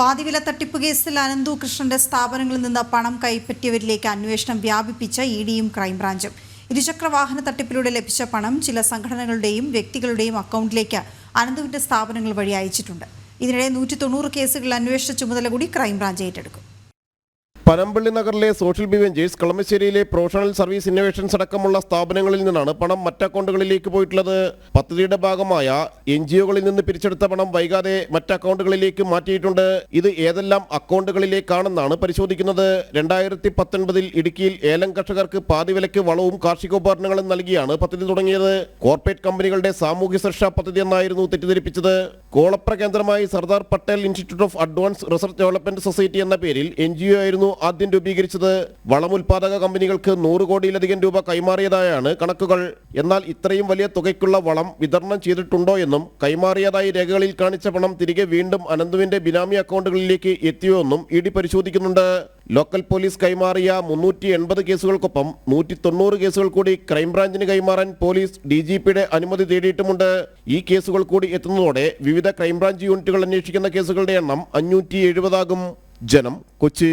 പാതിവില തട്ടിപ്പ് കേസിൽ അനന്തു കൃഷ്ണന്റെ സ്ഥാപനങ്ങളിൽ നിന്ന് പണം കൈപ്പറ്റിയവരിലേക്ക് അന്വേഷണം വ്യാപിപ്പിച്ച ഇ ഡിയും ക്രൈംബ്രാഞ്ചും. ഇരുചക്ര വാഹന തട്ടിപ്പിലൂടെ ലഭിച്ച പണം ചില സംഘടനകളുടെയും വ്യക്തികളുടെയും അക്കൗണ്ടിലേക്ക് അനന്തുവിന്റെ സ്ഥാപനങ്ങൾ വഴി അയച്ചിട്ടുണ്ട്. ഇതിനിടെ നൂറ്റി തൊണ്ണൂറ് കേസുകൾ അന്വേഷണ ചുമതല കൂടി ക്രൈംബ്രാഞ്ച് ഏറ്റെടുക്കും. പനമ്പള്ളി നഗറിലെ സോഷ്യൽ ബിവെഞ്ചേഴ്സ് കളമശ്ശേരിയിലെ പ്രൊഫഷണൽ സർവീസ് ഇന്നോവേഷൻസ് അടക്കമുള്ള സ്ഥാപനങ്ങളിൽ നിന്നാണ് പണം മറ്റ് അക്കൗണ്ടുകളിലേക്ക് പോയിട്ടുള്ളത്. പദ്ധതിയുടെ ഭാഗമായ എൻ നിന്ന് പിരിച്ചെടുത്ത പണം വൈകാതെ മറ്റ് അക്കൗണ്ടുകളിലേക്ക് മാറ്റിയിട്ടുണ്ട്. ഇത് ഏതെല്ലാം അക്കൗണ്ടുകളിലേക്കാണെന്നാണ് പരിശോധിക്കുന്നത്. രണ്ടായിരത്തി പത്തൊൻപതിൽ ഇടുക്കിയിൽ ഏലം കർഷകർക്ക് പാതിവിലയ്ക്ക് വളവും കാർഷികോപകരണങ്ങളും നൽകിയാണ് പദ്ധതി തുടങ്ങിയത്. കോർപ്പറേറ്റ് കമ്പനികളുടെ സാമൂഹ്യ സുരക്ഷാ പദ്ധതി എന്നായിരുന്നു തെറ്റിദ്ധരിപ്പിച്ചത്. കോളപ്ര കേന്ദ്രമായി Sardar Patel institute of advance research development society എന്ന പേരിൽ എൻ ആയിരുന്നു ആദ്യം രൂപീകരിച്ചത് വളമുൽപാദക കമ്പനികൾക്ക് നൂറ് കോടിയിലധികം രൂപ കൈമാറിയതായാണ് കണക്കുകൾ. എന്നാൽ ഇത്രയും വലിയ തുകയ്ക്കുള്ള വളം വിതരണം ചെയ്തിട്ടുണ്ടോ എന്നും കൈമാറിയതായി രേഖകളിൽ കാണിച്ച പണം തിരികെ വീണ്ടും അനന്തുവിന്റെ ബിനാമി അക്കൗണ്ടുകളിലേക്ക് എത്തിയോ എന്നും ഇ ഡി പരിശോധിക്കുന്നുണ്ട്. ലോക്കൽ പോലീസ് കൈമാറിയ മുന്നൂറ്റി എൺപത് കേസുകൾക്കൊപ്പം നൂറ്റി തൊണ്ണൂറ് കേസുകൾ കൂടി ക്രൈംബ്രാഞ്ചിന് കൈമാറാൻ പോലീസ് ഡി ജി പിയുടെ അനുമതി തേടിയിട്ടുമുണ്ട്. ഈ കേസുകൾ കൂടി എത്തുന്നതോടെ വിവിധ ക്രൈംബ്രാഞ്ച് യൂണിറ്റുകൾ അന്വേഷിക്കുന്ന കേസുകളുടെ എണ്ണം അഞ്ഞൂറ്റി എഴുപതാകും. ജനം കൊച്ചി.